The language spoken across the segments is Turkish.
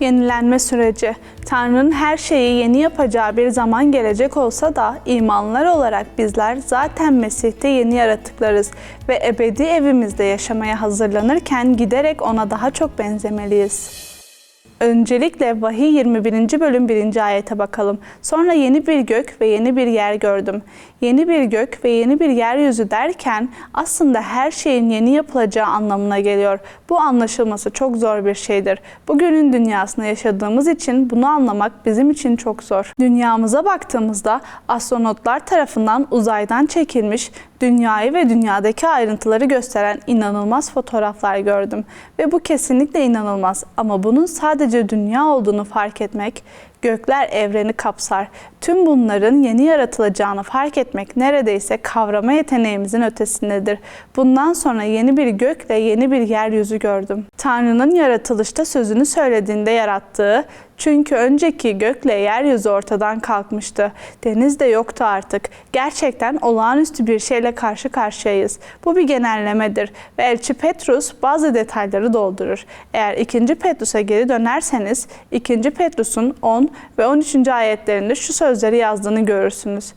Yenilenme süreci. Tanrı'nın her şeyi yeni yapacağı bir zaman gelecek olsa da imanlar olarak bizler zaten Mesih'te yeni yaratıklarız ve ebedi evimizde yaşamaya hazırlanırken giderek ona daha çok benzemeliyiz. Öncelikle Vahiy 21. bölüm 1. ayete bakalım. Sonra yeni bir gök ve yeni bir yer gördüm. Yeni bir gök ve yeni bir yeryüzü derken aslında her şeyin yeni yapılacağı anlamına geliyor. Bu anlaşılması çok zor bir şeydir. Bugünün dünyasında yaşadığımız için bunu anlamak bizim için çok zor. Dünyamıza baktığımızda astronotlar tarafından uzaydan çekilmiş dünyayı ve dünyadaki ayrıntıları gösteren inanılmaz fotoğraflar gördüm. Ve bu kesinlikle inanılmaz ama bunun sadece dünya olduğunu fark etmek, gökler evreni kapsar. Tüm bunların yeni yaratılacağını fark etmek neredeyse kavrama yeteneğimizin ötesindedir. Bundan sonra yeni bir gökle yeni bir yeryüzü gördüm. Tanrı'nın yaratılışta sözünü söylediğinde yarattığı, çünkü önceki gökle yeryüzü ortadan kalkmıştı. Deniz de yoktu artık. Gerçekten olağanüstü bir şeyle karşı karşıyayız. Bu bir genellemedir ve Elçi Petrus bazı detayları doldurur. Eğer 2. Petrus'a geri dönerseniz 2. Petrus'un 10 ve 13. ayetlerinde şu sözleri yazdığını görürsünüz.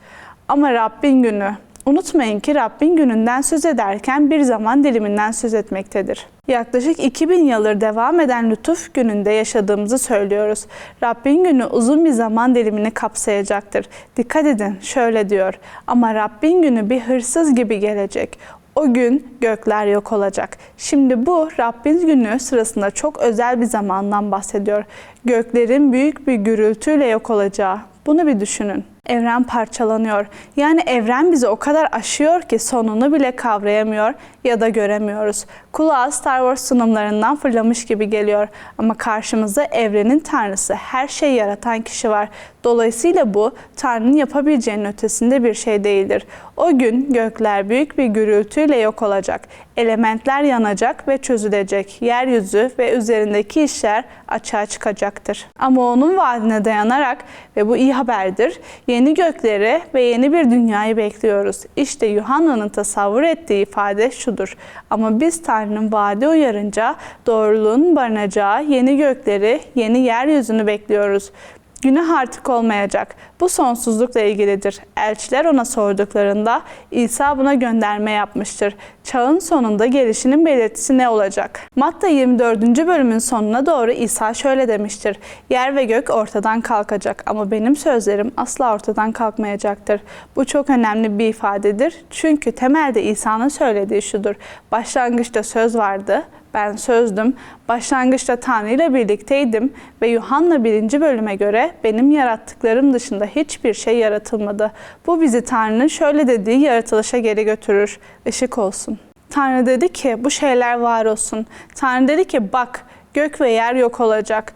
Ama Rabbin günü, Unutmayın ki Rabbin gününden söz ederken bir zaman diliminden söz etmektedir. Yaklaşık 2000 yıldır devam eden lütuf gününde yaşadığımızı söylüyoruz. Rabbin günü uzun bir zaman dilimini kapsayacaktır. Dikkat edin şöyle diyor. Ama Rabbin günü bir hırsız gibi gelecek. O gün gökler yok olacak. Şimdi bu Rabbin günü sırasında çok özel bir zamandan bahsediyor. Göklerin büyük bir gürültüyle yok olacağı. Bunu bir düşünün. Evren parçalanıyor. Yani evren bizi o kadar aşıyor ki sonunu bile kavrayamıyor ya da göremiyoruz. Kulağa Star Wars sunumlarından fırlamış gibi geliyor. Ama karşımızda evrenin tanrısı, her şeyi yaratan kişi var. Dolayısıyla bu Tanrı'nın yapabileceğinin ötesinde bir şey değildir. O gün gökler büyük bir gürültüyle yok olacak. Elementler yanacak ve çözülecek. Yeryüzü ve üzerindeki işler açığa çıkacaktır. Ama onun vaadine dayanarak ve bu iyi haberdir. Yeni gökleri ve yeni bir dünyayı bekliyoruz. İşte Yuhanna'nın tasavvur ettiği ifade şudur. Ama biz Tanrı'nın vaadi uyarınca doğruluğun barınacağı yeni gökleri, yeni yeryüzünü bekliyoruz. Günah artık olmayacak. Bu sonsuzlukla ilgilidir. Elçiler ona sorduklarında İsa buna gönderme yapmıştır. Çağın sonunda gelişinin belirtisi ne olacak? Matta 24. bölümün sonuna doğru İsa şöyle demiştir. Yer ve gök ortadan kalkacak ama benim sözlerim asla ortadan kalkmayacaktır. Bu çok önemli bir ifadedir. Çünkü temelde İsa'nın söylediği şudur. Başlangıçta söz vardı ben sözdüm. Başlangıçta Tanrı ile birlikteydim ve Yuhanna 1. bölüme göre benim yarattıklarım dışında hiçbir şey yaratılmadı. Bu bizi Tanrı'nın şöyle dediği yaratılışa geri götürür. Işık olsun. Tanrı dedi ki bu şeyler var olsun. Tanrı dedi ki bak gök ve yer yok olacak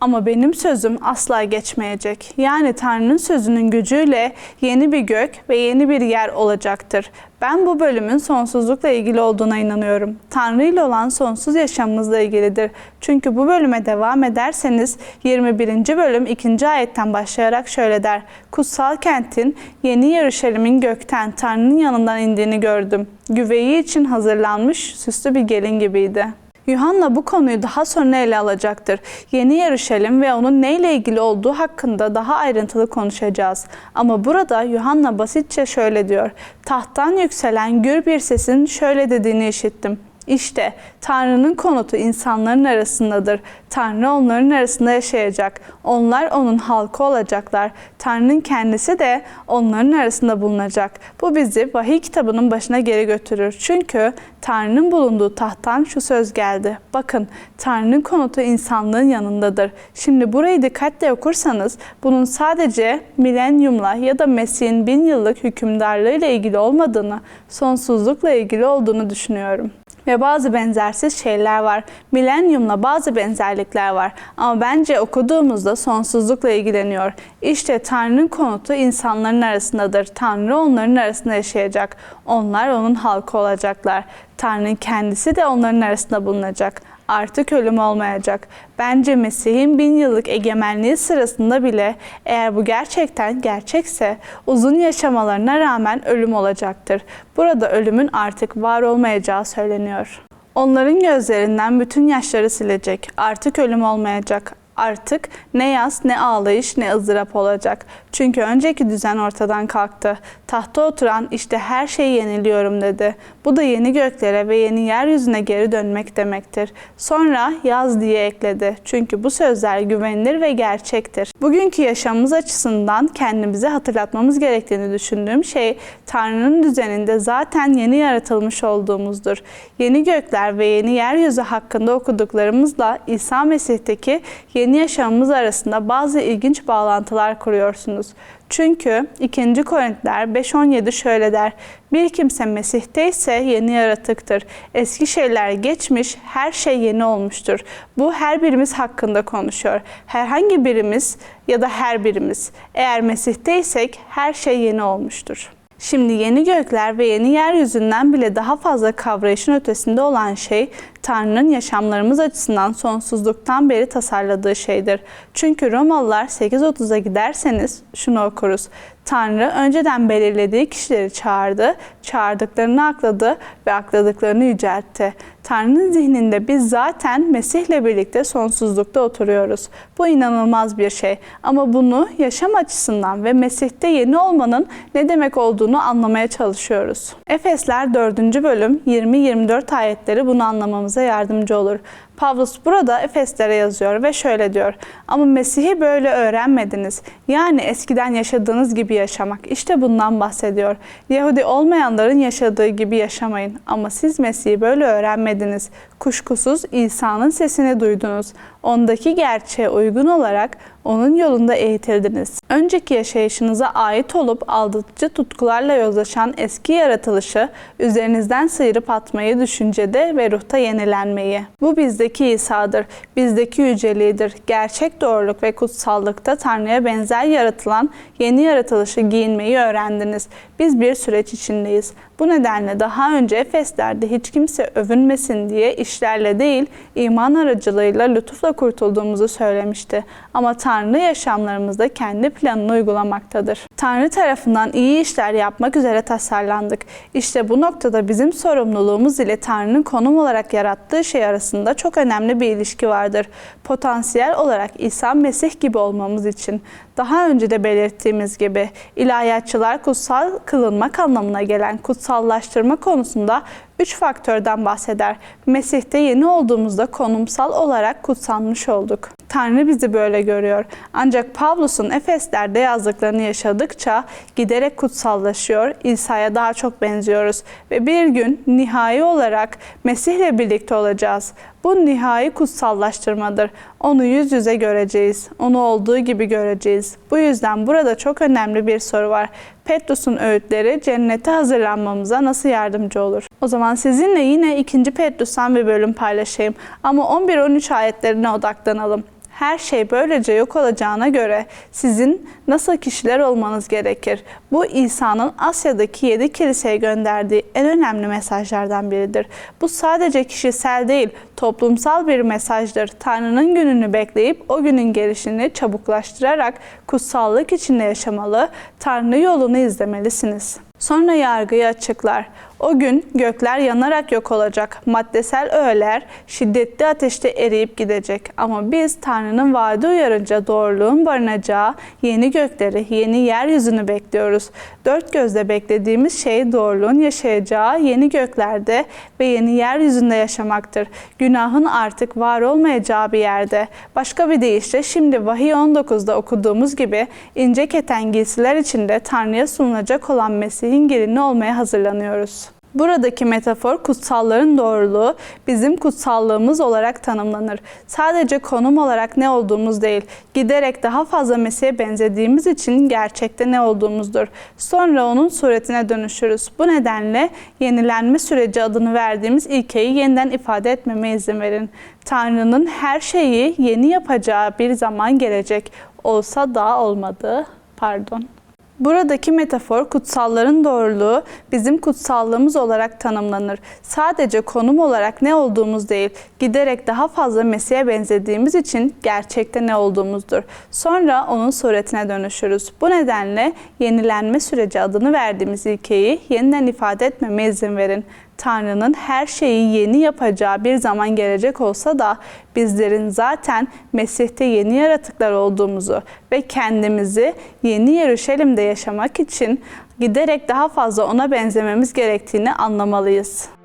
ama benim sözüm asla geçmeyecek. Yani Tanrı'nın sözünün gücüyle yeni bir gök ve yeni bir yer olacaktır. Ben bu bölümün sonsuzlukla ilgili olduğuna inanıyorum. Tanrı ile olan sonsuz yaşamımızla ilgilidir. Çünkü bu bölüme devam ederseniz 21. bölüm 2. ayetten başlayarak şöyle der. Kutsal kentin yeni Yarışelim'in gökten Tanrı'nın yanından indiğini gördüm. Güveyi için hazırlanmış süslü bir gelin gibiydi. Yuhanna bu konuyu daha sonra ele alacaktır. Yeni Yarışelim ve onun neyle ilgili olduğu hakkında daha ayrıntılı konuşacağız. Ama burada Yuhanna basitçe şöyle diyor. Tahttan yükselen gür bir sesin şöyle dediğini işittim. İşte Tanrı'nın konutu insanların arasındadır. Tanrı onların arasında yaşayacak. Onlar onun halkı olacaklar. Tanrı'nın kendisi de onların arasında bulunacak. Bu bizi vahiy kitabının başına geri götürür. Çünkü Tanrı'nın bulunduğu tahttan şu söz geldi. Bakın Tanrı'nın konutu insanlığın yanındadır. Şimdi burayı dikkatle okursanız bunun sadece milenyumla ya da Mesih'in bin yıllık hükümdarlığıyla ilgili olmadığını, sonsuzlukla ilgili olduğunu düşünüyorum ve bazı benzersiz şeyler var. Milenyumla bazı benzerlikler var ama bence okuduğumuzda sonsuzlukla ilgileniyor. İşte Tanrı'nın konutu insanların arasındadır. Tanrı onların arasında yaşayacak. Onlar onun halkı olacaklar. Tanrı'nın kendisi de onların arasında bulunacak artık ölüm olmayacak. Bence Mesih'in bin yıllık egemenliği sırasında bile eğer bu gerçekten gerçekse uzun yaşamalarına rağmen ölüm olacaktır. Burada ölümün artık var olmayacağı söyleniyor. Onların gözlerinden bütün yaşları silecek. Artık ölüm olmayacak. Artık ne yas, ne ağlayış, ne ızdırap olacak. Çünkü önceki düzen ortadan kalktı. Tahta oturan işte her şeyi yeniliyorum dedi. Bu da yeni göklere ve yeni yeryüzüne geri dönmek demektir. Sonra yaz diye ekledi. Çünkü bu sözler güvenilir ve gerçektir. Bugünkü yaşamımız açısından kendimize hatırlatmamız gerektiğini düşündüğüm şey Tanrı'nın düzeninde zaten yeni yaratılmış olduğumuzdur. Yeni gökler ve yeni yeryüzü hakkında okuduklarımızla İsa Mesih'teki yeni yaşamımız arasında bazı ilginç bağlantılar kuruyorsunuz. Çünkü 2. Korintiler 5.17 şöyle der. Bir kimse Mesih'te ise yeni yaratıktır. Eski şeyler geçmiş, her şey yeni olmuştur. Bu her birimiz hakkında konuşuyor. Herhangi birimiz ya da her birimiz. Eğer Mesih'teysek her şey yeni olmuştur. Şimdi yeni gökler ve yeni yeryüzünden bile daha fazla kavrayışın ötesinde olan şey Tanrı'nın yaşamlarımız açısından sonsuzluktan beri tasarladığı şeydir. Çünkü Romalılar 8.30'a giderseniz şunu okuruz. Tanrı önceden belirlediği kişileri çağırdı, çağırdıklarını akladı ve akladıklarını yüceltti. Tanrı'nın zihninde biz zaten Mesih'le birlikte sonsuzlukta oturuyoruz. Bu inanılmaz bir şey ama bunu yaşam açısından ve Mesih'te yeni olmanın ne demek olduğunu anlamaya çalışıyoruz. Efesler 4. bölüm 20-24 ayetleri bunu anlamamıza yardımcı olur. Pavlus burada Efeslere yazıyor ve şöyle diyor. Ama Mesih'i böyle öğrenmediniz. Yani eskiden yaşadığınız gibi yaşamak. İşte bundan bahsediyor. Yahudi olmayanların yaşadığı gibi yaşamayın. Ama siz Mesih'i böyle öğrenmediniz. dinlediniz. Kuşkusuz İsa'nın sesini duydunuz. Ondaki gerçeğe uygun olarak onun yolunda eğitildiniz. Önceki yaşayışınıza ait olup aldatıcı tutkularla yozlaşan eski yaratılışı üzerinizden sıyırıp atmayı düşüncede ve ruhta yenilenmeyi. Bu bizdeki İsa'dır, bizdeki yüceliğidir. Gerçek doğruluk ve kutsallıkta Tanrı'ya benzer yaratılan yeni yaratılışı giyinmeyi öğrendiniz. Biz bir süreç içindeyiz. Bu nedenle daha önce Efesler'de hiç kimse övünmesin diye işlerle değil, iman aracılığıyla lütufla kurtulduğumuzu söylemişti. Ama Tanrı yaşamlarımızda kendi planını uygulamaktadır. Tanrı tarafından iyi işler yapmak üzere tasarlandık. İşte bu noktada bizim sorumluluğumuz ile Tanrı'nın konum olarak yarattığı şey arasında çok önemli bir ilişki vardır. Potansiyel olarak İsa Mesih gibi olmamız için daha önce de belirttiğimiz gibi ilahiyatçılar kutsal kılınmak anlamına gelen kutsallaştırma konusunda üç faktörden bahseder. Mesih'te yeni olduğumuzda konumsal olarak kutsanmış olduk. Tanrı bizi böyle görüyor. Ancak Pavlus'un Efesler'de yazdıklarını yaşadıkça giderek kutsallaşıyor, İsa'ya daha çok benziyoruz ve bir gün nihai olarak Mesih'le birlikte olacağız. Bu nihai kutsallaştırmadır. Onu yüz yüze göreceğiz. Onu olduğu gibi göreceğiz. Bu yüzden burada çok önemli bir soru var. Petrus'un öğütleri cennete hazırlanmamıza nasıl yardımcı olur? O zaman sizinle yine 2. Petrus'tan bir bölüm paylaşayım. Ama 11-13 ayetlerine odaklanalım her şey böylece yok olacağına göre sizin nasıl kişiler olmanız gerekir? Bu İsa'nın Asya'daki yedi kiliseye gönderdiği en önemli mesajlardan biridir. Bu sadece kişisel değil, toplumsal bir mesajdır. Tanrı'nın gününü bekleyip o günün gelişini çabuklaştırarak kutsallık içinde yaşamalı, Tanrı yolunu izlemelisiniz. Sonra yargıyı açıklar. O gün gökler yanarak yok olacak. Maddesel öğeler şiddetli ateşte eriyip gidecek. Ama biz Tanrı'nın vaadi uyarınca doğruluğun barınacağı yeni gökleri, yeni yeryüzünü bekliyoruz. Dört gözle beklediğimiz şey doğruluğun yaşayacağı yeni göklerde ve yeni yeryüzünde yaşamaktır. Günahın artık var olmayacağı bir yerde. Başka bir deyişle şimdi Vahiy 19'da okuduğumuz gibi ince keten giysiler içinde Tanrı'ya sunulacak olan Mesih'in gelini olmaya hazırlanıyoruz. Buradaki metafor kutsalların doğruluğu bizim kutsallığımız olarak tanımlanır. Sadece konum olarak ne olduğumuz değil, giderek daha fazla Mesih'e benzediğimiz için gerçekte ne olduğumuzdur. Sonra onun suretine dönüşürüz. Bu nedenle yenilenme süreci adını verdiğimiz ilkeyi yeniden ifade etmeme izin verin. Tanrı'nın her şeyi yeni yapacağı bir zaman gelecek. Olsa da olmadı. Pardon. Buradaki metafor kutsalların doğruluğu bizim kutsallığımız olarak tanımlanır. Sadece konum olarak ne olduğumuz değil, giderek daha fazla Mesih'e benzediğimiz için gerçekte ne olduğumuzdur. Sonra onun suretine dönüşürüz. Bu nedenle yenilenme süreci adını verdiğimiz ilkeyi yeniden ifade etmeme izin verin. Tanrı'nın her şeyi yeni yapacağı bir zaman gelecek olsa da bizlerin zaten Mesih'te yeni yaratıklar olduğumuzu ve kendimizi yeni Yeruşalim'de yaşamak için giderek daha fazla ona benzememiz gerektiğini anlamalıyız.